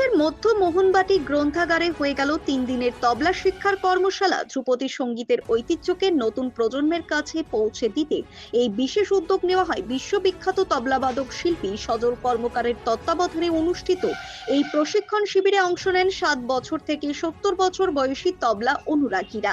রায়গঞ্জের মধ্য মোহনবাটি গ্রন্থাগারে হয়ে গেল তিন দিনের তবলা শিক্ষার কর্মশালা। ধ্রুপদী সঙ্গীতের ঐতিহ্যকে নতুন প্রজন্মের কাছে পৌঁছে দিতে এই বিশেষ উদ্যোগ নেওয়া হয় বিশ্ববিখ্যাত তবলাবাদক শিল্পী সজল কর্মকারের তত্ত্বাবধানে অনুষ্ঠিত। এই প্রশিক্ষণ শিবিরে অংশ নেন সাত বছর থেকে সত্তর বছর বয়সী তবলা অনুরাগীরা।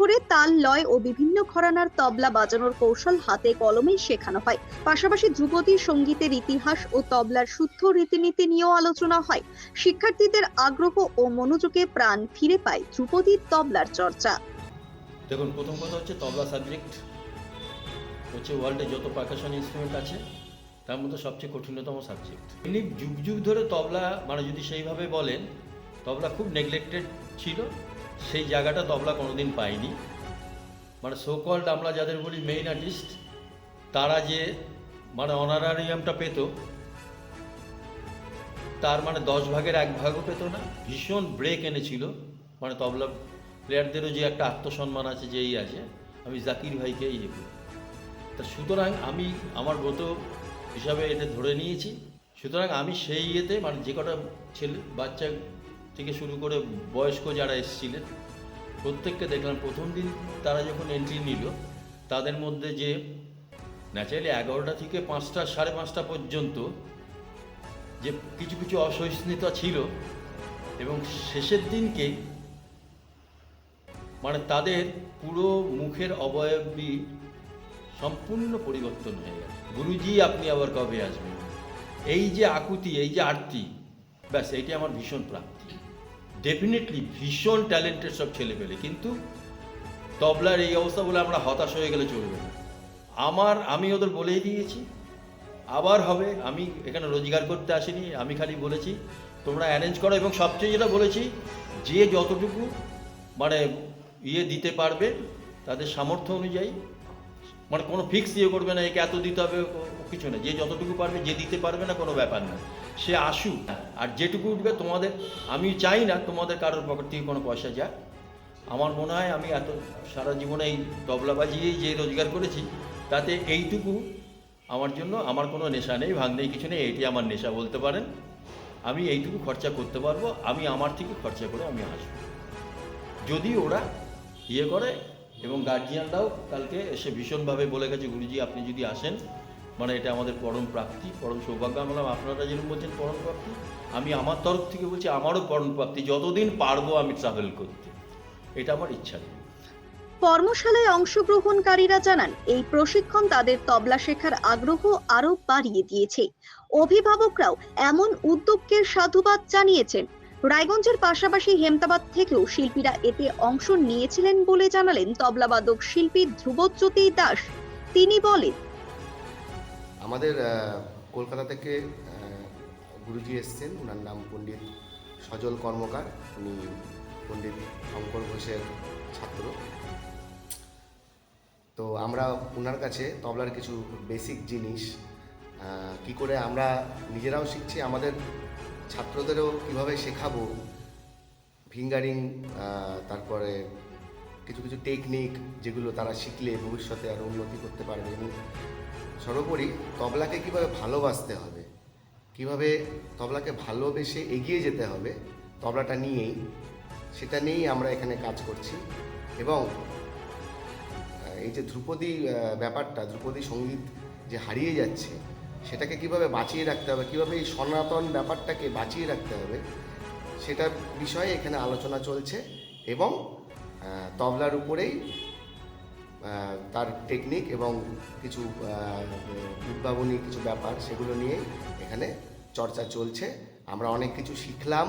ধরে তাল লয় ও বিভিন্ন ঘরানার তবলা বাজানোর কৌশল হাতে কলমে শেখানো হয়। পাশাপাশি ধ্রুপদী সঙ্গীতের ইতিহাস ও তবলার শুদ্ধ রীতিনীতি নিয়েও আলোচনা হয়। শিক্ষার্থীদের আগ্রহ ও মনোযোগে প্রাণ ফিরে পায় ধ্রুপদী তবলার চর্চা। দেখুন, প্রথম কথা হচ্ছে তবলা সাবজেক্ট হচ্ছে ওয়ার্ল্ডে যত পারকাশন ইনস্ট্রুমেন্ট আছে, তার মধ্যে সবচেয়ে কঠিনতম সাবজেক্ট এমনি যুগ যুগ ধরে তবলা মানে যদি সেইভাবে বলেন, তবলা খুব নেগলেক্টেড ছিল। সেই জায়গাটা তবলা কোনোদিন পায়নি মানে সো কল্ড আমরা যাদের বলি মেইন আর্টিস্ট তারা যে মানে অনারারিয়ামটা পেত, তার মানে দশ ভাগের এক ভাগও পেত না। ভীষণ ব্রেক এনেছিল। মানে তবলা প্লেয়ারদেরও যে একটা আত্মসম্মান আছে যে এই আছে, আমি জাকির ভাইকে ইয়ে করি তা সুতরাং আমি আমার ব্রত হিসাবে এটা ধরে নিয়েছি। সুতরাং আমি সেই ইয়েতে মানে যে কটা ছেলে, বাচ্চা থেকে শুরু করে বয়স্ক যারা এসেছিলেন, প্রত্যেককে দেখলাম। প্রথম দিন তারা যখন এন্ট্রি নিল, তাদের মধ্যে যে ন্যাচারালি এগারোটা থেকে পাঁচটা, সাড়ে পাঁচটা পর্যন্ত যে কিছু কিছু অসহিষ্ণুতা ছিল এবং শেষের দিনকে মানে তাদের পুরো মুখের অবয়বই সম্পূর্ণ পরিবর্তন হয়ে গেছে গুরুজি, আপনি আবার কবে আসবেন? এই যে আকুতি, এই যে আরতি, ব্যাস এইটি আমার ভীষণ প্রাপ্তি ডেফিনেটলি ভীষণ ট্যালেন্টেড সব ছেলে পেলে কিন্তু তবলার এই অবস্থা বলে আমরা হতাশ হয়ে গেলে চলবে না। আমার, আমি ওদের বলেই দিয়েছি, আবার হবে, আমি এখানে রোজগার করতে আসিনি, আমি খালি বলেছি, তোমরা অ্যারেঞ্জ করো, এবং সবচেয়ে যেটা বলেছি, যে যতটুকু মানে ইয়ে দিতে পারবে, তাদের সামর্থ্য অনুযায়ী মানে কোনো ফিক্স ইয়ে করবে না, একে এত দিতে হবে কিছু না। যে যতটুকু পারবে, যে দিতে পারবে না, কোনো ব্যাপার না। সে আসুক। আর যেটুকু উঠবে, তোমাদের, আমি চাই না তোমাদের কারোর পকেট থেকে কোনো পয়সা যাক। আমার মনে হয় আমি এত সারা জীবনে এই তবলা বাজিয়েই যে রোজগার করেছি, তাতে এইটুকু আমার জন্য, আমার কোনো নেশা নেই, ভাগ নেই, কিছু নেই এইটি আমার নেশা বলতে পারেন। আমি এইটুকু খরচা করতে পারব, আমি আমার থেকে খরচা করে আমি আসব। যদি ওরা ইয়ে করে এবং গার্জিয়ানরাও কালকে এসে ভীষণভাবে বলে গেছে, গুরুজি, আপনি যদি আসেন মানে এটা আমাদের পরম প্রাপ্তি, পরম সৌভাগ্য। বললাম, আপনারা যেরকম বলছেন পরম প্রাপ্তি, আমি আমার তরফ থেকে বলছি আমারও পরম প্রাপ্তি, যতদিন পারব আমি ট্রাভেল করতে। এটা আমার ইচ্ছা কর্মশালায় অংশগ্রহণকারীরা জানান, এই প্রশিক্ষণ তাদের তবলা শেখার আগ্রহ আরও বাড়িয়ে দিয়েছে। অভিভাবকরাও এমন উদ্যোগকে সাধুবাদ জানিয়েছেন। রায়গঞ্জের পাশাপাশি হেমতাবাদ থেকেও শিল্পীরা এতে অংশ নিয়েছিলেন বলে জানালেন তবলাবাদক শিল্পী ধ্রুবজ্যোতি দাস। তিনি বলেন, আমাদের কলকাতা থেকে গুরুজি এসছেন। ওনার নাম পণ্ডিত সজল কর্মকার। উনি পণ্ডিত শঙ্কর ঘোষের ছাত্র। তো আমরা ওনার কাছে তবলার কিছু বেসিক জিনিস কি করে আমরা নিজেরাও শিখছি, আমাদের ছাত্রদেরও কীভাবে শেখাবো? ফিঙ্গারিং তারপরে কিছু কিছু টেকনিক যেগুলো তারা শিখলে ভবিষ্যতে আরও উন্নতি করতে পারবে এবং সর্বোপরি তবলাকে কীভাবে ভালোবাসতে হবে? কীভাবে তবলাকে ভালোবেসে এগিয়ে যেতে হবে? তবলাটা নিয়েই, সেটা নিয়েই আমরা এখানে কাজ করছি এবং এই যে ধ্রুপদী ব্যাপারটা, ধ্রুপদী সংগীত যে হারিয়ে যাচ্ছে সেটাকে কীভাবে বাঁচিয়ে রাখতে হবে, কীভাবে এই সনাতন ব্যাপারটাকে বাঁচিয়ে রাখতে হবে সেটা বিষয়ে এখানে আলোচনা চলছে এবং তবলার উপরেই তার টেকনিক এবং কিছু উদ্ভাবনী কিছু ব্যাপার সেগুলো নিয়ে এখানে চর্চা চলছে। আমরা অনেক কিছু শিখলাম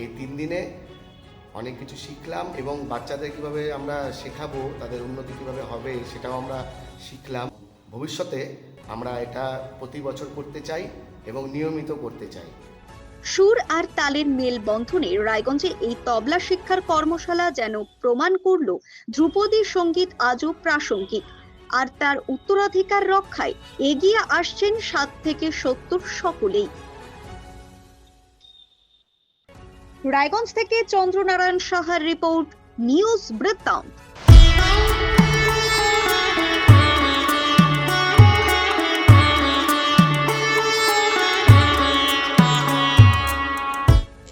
এই তিন দিনে, অনেক কিছু শিখলাম এবং বাচ্চাদের কীভাবে আমরা শেখাবো, তাদের উন্নতি কীভাবে হবে সেটাও আমরা শিখলাম। ভবিষ্যতে আমরা এটা প্রতি বছর করতে চাই এবং নিয়মিত করতে চাই। সুর আর তালের মেল বন্ধনে রায়গঞ্জে এই তবলা শিক্ষার কর্মশালা যেন প্রমাণ করল ধ্রুপদী সংগীত আজও প্রাসঙ্গিক। আর তার উত্তরাধিকার রক্ষায় এগিয়ে আসছেন সাত থেকে সত্তর সকলেই। রায়গঞ্জ থেকে চন্দ্রনারায়ণ সাহার রিপোর্ট, নিউজ বৃত্তান্ত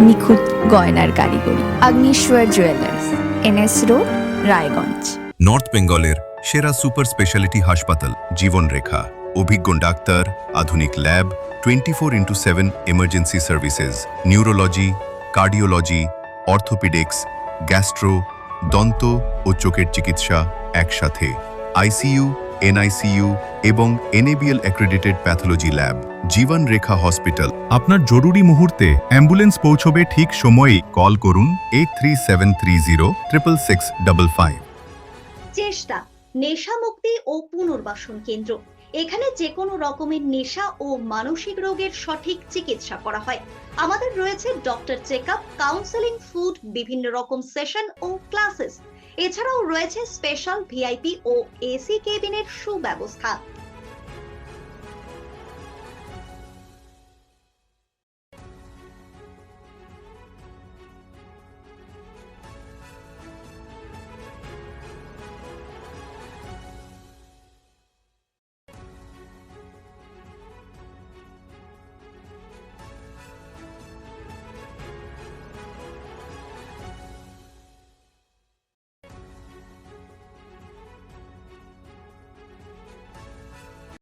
নিখুঁত গয়নার কারিগরি Agneshwar jewellers N S road, Raiganj. North বেঙ্গলের সেরা সুপার স্পেশালিটি হাসপাতাল, জীবনরেখা। অভিজ্ঞ ডাক্তার, আধুনিক lab twenty four into seven emergency services neurology cardiology orthopaedics gastro দন্ত ও চোখের চিকিৎসা একসাথে। আইসিইউ এনআইসিইউ এবং NABL accredited pathology lab Jiban Rekha hospital. আপনার জরুরি মুহূর্তে অ্যাম্বুলেন্স পৌঁছবে ঠিক সময়েই কল করুন eight three seven three zero triple six five চেষ্টা, নেশা মুক্তি ও পুনর্বাসন কেন্দ্র। এখানে যে কোনো রকমের নেশা ও মানসিক রোগের সঠিক চিকিৎসা করা হয়। আমাদের রয়েছে doctor check up counselling, food, বিভিন্ন রকম সেশন ও ক্লাসেস। এছাড়াও রয়েছে স্পেশাল ভিআইপি ও এসি কেবিনের সুব্যবস্থা।